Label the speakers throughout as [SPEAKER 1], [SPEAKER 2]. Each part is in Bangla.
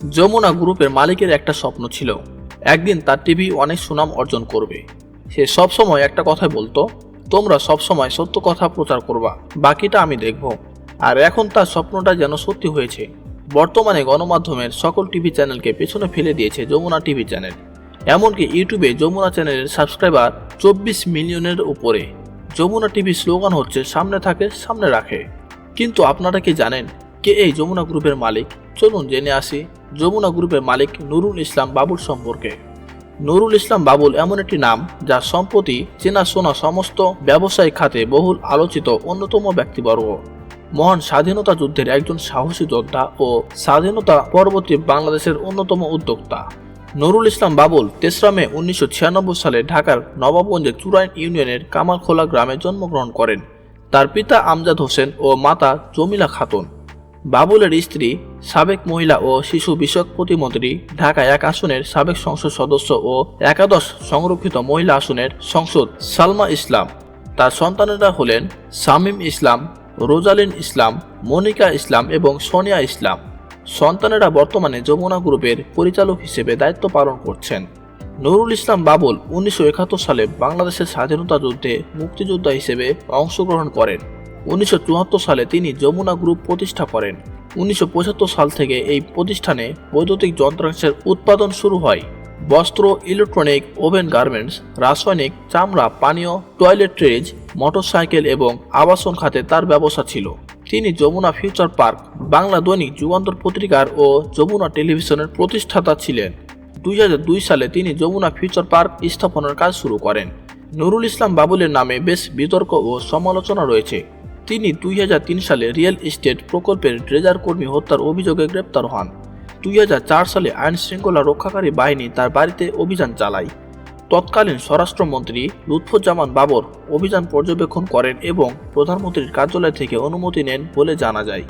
[SPEAKER 1] যমুনা গ্রুপের মালিকের একটা স্বপ্ন ছিল। একদিন তার টিভি অনেক সুনাম অর্জন করবে। সে সবসময় একটা কথাই বলতো, তোমরা সবসময় সত্য কথা প্রচার করবা, বাকিটা আমি দেখব। আর এখন তার স্বপ্নটা যেন সত্যি হয়েছে। বর্তমানে গণমাধ্যমের সকল টিভি চ্যানেলকে পেছনে ফেলে দিয়েছে যমুনা টিভি চ্যানেল। এমনকি ইউটিউবে যমুনা চ্যানেলের সাবস্ক্রাইবার চব্বিশ মিলিয়নের উপরে। যমুনা টিভি স্লোগান হচ্ছে, সামনে থাকে, সামনে রাখে। কিন্তু আপনারা কি জানেন, কে এই যমুনা গ্রুপের মালিক? চলুন জেনে আসি। যমুনা গ্রুপের মালিক নুরুল ইসলাম বাবুল সম্পর্কে। নুরুল ইসলাম বাবুল এমন একটি নাম যা সম্প্রতি চেনা চেনাশোনা সমস্ত ব্যবসায়িক খাতে বহুল আলোচিত অন্যতম ব্যক্তিবর্গ। মহান স্বাধীনতা যুদ্ধের একজন সাহসী যোদ্ধা ও স্বাধীনতা পরবর্তী বাংলাদেশের অন্যতম উদ্যোক্তা। নুরুল ইসলাম বাবুল তেসরা মে উনিশশো ছিয়ানব্বই সালে ঢাকার নবাবগঞ্জের চুরাইন ইউনিয়নের কামালখোলা গ্রামে জন্মগ্রহণ করেন। তার পিতা আমজাদ হোসেন ও মাতা জমিলা খাতুন। বাবুলের স্ত্রী, সাবেক মহিলা ও শিশু বিষয়ক প্রতিমন্ত্রী ঢাকা এক আসনের সাবেক সংসদ সদস্য ও একাদশ সংরক্ষিত মহিলা আসনের সংসদ সালমা ইসলাম। তার সন্তানেরা হলেন শামীম ইসলাম, রোজালিন ইসলাম, মনিকা ইসলাম এবং সোনিয়া ইসলাম। সন্তানেরা বর্তমানে যমুনা গ্রুপের পরিচালক হিসেবে দায়িত্ব পালন করছেন। নুরুল ইসলাম বাবুল উনিশশো একাত্তর সালে বাংলাদেশের স্বাধীনতা যুদ্ধে মুক্তিযোদ্ধা হিসেবে অংশগ্রহণ করেন। উনিশশো চুয়াত্তর সালে তিনি যমুনা গ্রুপ প্রতিষ্ঠা করেন। উনিশশো পঁচাত্তর সাল থেকে এই প্রতিষ্ঠানে বৈদ্যুতিক যন্ত্রাংশের উৎপাদন শুরু হয়। বস্ত্র, ইলেকট্রনিক, ওভেন গার্মেন্টস, রাসায়নিক, চামড়া, পানীয় টয়লেট্রিজ মোটরসাইকেল এবং আবাসন খাতে তার ব্যবসা ছিল। তিনি যমুনা ফিউচার পার্ক, বাংলা দৈনিক যুগান্তর পত্রিকার ও যমুনা টেলিভিশনের প্রতিষ্ঠাতা ছিলেন। দুই হাজার দুই সালে তিনি যমুনা ফিউচার পার্ক স্থাপনের কাজ শুরু করেন। নুরুল ইসলাম বাবুলের নামে বেশ বিতর্ক ও সমালোচনা রয়েছে। তিনি দুই হাজার তিন সালে রিয়েল এস্টেট প্রকল্পের ট্রেজার কর্মী হত্যার অভিযোগে গ্রেপ্তার হন। দুই হাজার চার সালে আইন শৃঙ্খলা রক্ষাকারী বাহিনী তার বাড়িতে অভিযান চালায়। তৎকালীন স্বরাষ্ট্রমন্ত্রী লুৎফুজ্জামান বাবর অভিযান পর্যবেক্ষণ করেন এবং প্রধানমন্ত্রীর কার্যালয় থেকে অনুমতি নেন বলে জানা যায়।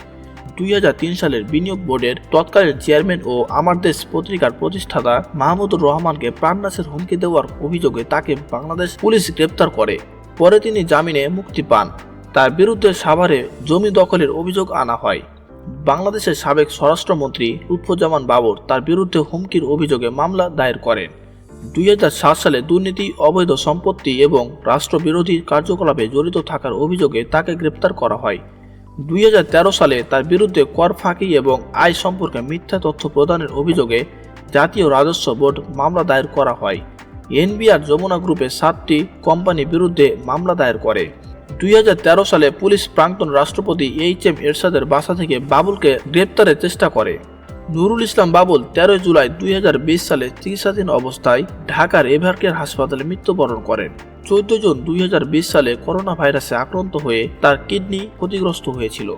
[SPEAKER 1] দুই হাজার তিন সালের বিনিয়োগ বোর্ডের তৎকালীন চেয়ারম্যান ও আমার দেশ পত্রিকার প্রতিষ্ঠাতা মাহমুদুর রহমানকে প্রাণনাশের হুমকি দেওয়ার অভিযোগে তাকে বাংলাদেশ পুলিশ গ্রেপ্তার করে। পরে তিনি জামিনে মুক্তি পান। তার বিরুদ্ধে সাভারে জমি দখলের অভিযোগ আনা হয়। বাংলাদেশের সাবেক স্বরাষ্ট্রমন্ত্রী লুৎফুজ্জামান বাবর তার বিরুদ্ধে হুমকির অভিযোগে মামলা দায়ের করেন। দুই হাজার সাত সালে দুর্নীতি, অবৈধ সম্পত্তি এবং রাষ্ট্রবিরোধী কার্যকলাপে জড়িত থাকার অভিযোগে তাকে গ্রেপ্তার করা হয়। দুই হাজার তেরো সালে তার বিরুদ্ধে কর ফাঁকি এবং আয় সম্পর্কে মিথ্যা তথ্য প্রদানের অভিযোগে জাতীয় রাজস্ব বোর্ড মামলা দায়ের করা হয়। এনবিআর যমুনা গ্রুপের সাতটি কোম্পানির বিরুদ্ধে মামলা দায়ের করে। দুই হাজার তেরো সালে পুলিশ প্রাক্তন রাষ্ট্রপতি এইচ এম এরশাদের বাসা থেকে বাবুলকে গ্রেপ্তারের চেষ্টা করে। নুরুল ইসলাম বাবুল তেরোই জুলাই দুই হাজার বিশ সালে চিকিৎসাধীন অবস্থায় ঢাকার এভারকেয়ার হাসপাতালে মৃত্যুবরণ করেন। চোদ্দ জুন দুই হাজার বিশ সালে করোনা ভাইরাসে আক্রান্ত হয়ে তার কিডনি ক্ষতিগ্রস্ত হয়েছিল।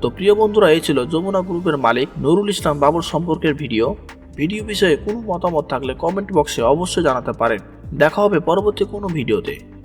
[SPEAKER 1] তো প্রিয় বন্ধুরা, এই ছিল যমুনা গ্রুপের মালিক নুরুল ইসলাম বাবুর সম্পর্কের ভিডিও। ভিডিও বিষয়ে কোনো মতামত থাকলে কমেন্ট বক্সে অবশ্যই জানাতে পারেন। দেখা হবে পরবর্তী কোনো ভিডিওতে।